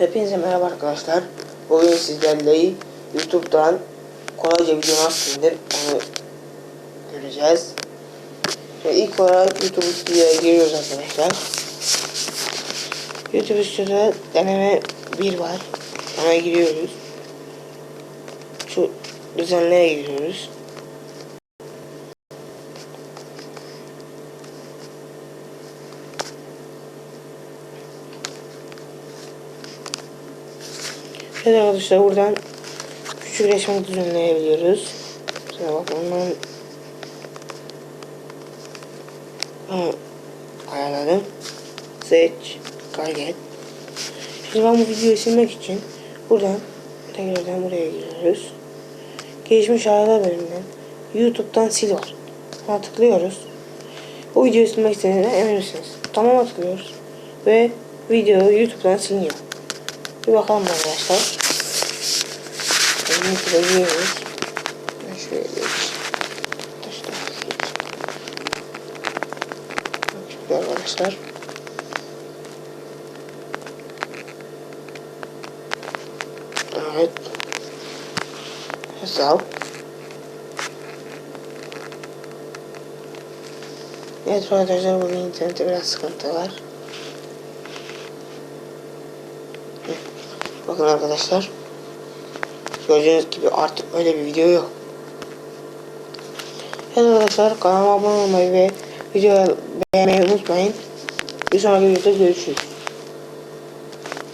Hepinize merhaba arkadaşlar. Bugün sizlerle YouTube'dan kolayca video nasıl silinir onu göreceğiz. Şimdi ilk olarak YouTube stüdyoya giriyoruz arkadaşlar. YouTube stüdyoda deneme 1 var. Ona giriyoruz. Şu düzenleye giriyoruz. Evet arkadaşlar buradan küçük resmi düzenleyebiliyoruz. Şuna bakın ondan ayarladım. Seç, kaydet. Şimdi ben bu videoyu silmek için buradan tekrardan buraya giriyoruz. Gelişmiş ayarlar bölümünden YouTube'dan sil var. Buna tıklıyoruz. O videoyu silmek istediğine emin misiniz? Tamam tıklıyoruz. Ve video YouTube'dan siliniyor. Bir bakalım arkadaşlar. YouTube'a giriyoruz. Ben şuraya geç. Arkadaşlar. Şimdi arkadaşlar. Evet. Hesap. Evet arkadaşlar bugün internette biraz sıkıntı var. Bakın arkadaşlar. Gördüğünüz gibi artık öyle bir video yok. Evet arkadaşlar kanalıma abone olmayı ve videoyu beğenmeyi unutmayın. Bir sonraki videoda görüşürüz.